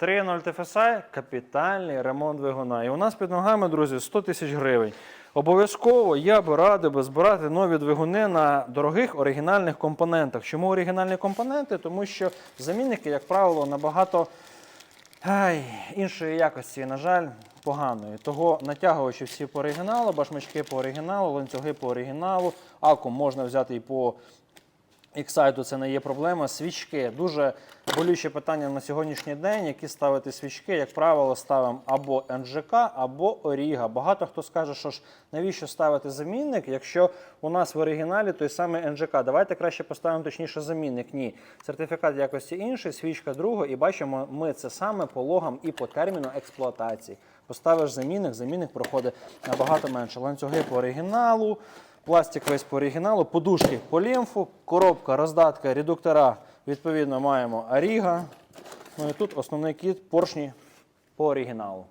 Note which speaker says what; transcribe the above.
Speaker 1: 3.0 TFSI – капітальний ремонт двигуна. І у нас під ногами, друзі, 100 тисяч гривень. Обов'язково я би радив би збирати нові двигуни на дорогих оригінальних компонентах. Чому оригінальні компоненти? Тому що замінники, як правило, набагато ай, іншої якості, на жаль, поганої. Того натягувачі всі по оригіналу, башмачки по оригіналу, ланцюги по оригіналу, акум можна взяти і по Ексайту це не є проблема. Свічки дуже болюче питання на сьогоднішній день. Які ставити свічки, як правило, ставимо або НЖК, або Оріга. Багато хто скаже, що ж навіщо ставити замінник, якщо у нас в оригіналі той самий НЖК. Давайте краще поставимо точніше замінник. Ні, сертифікат якості інший, свічка друга, і бачимо, ми це саме по логам і по терміну експлуатації. Поставиш замінник, замінник проходить набагато менше. Ланцюги по оригіналу. Пластик весь по оригіналу, подушки по лімфу, коробка, роздатка, редуктора. Відповідно, маємо Аріга. Ну і тут основний кіт поршні по оригіналу.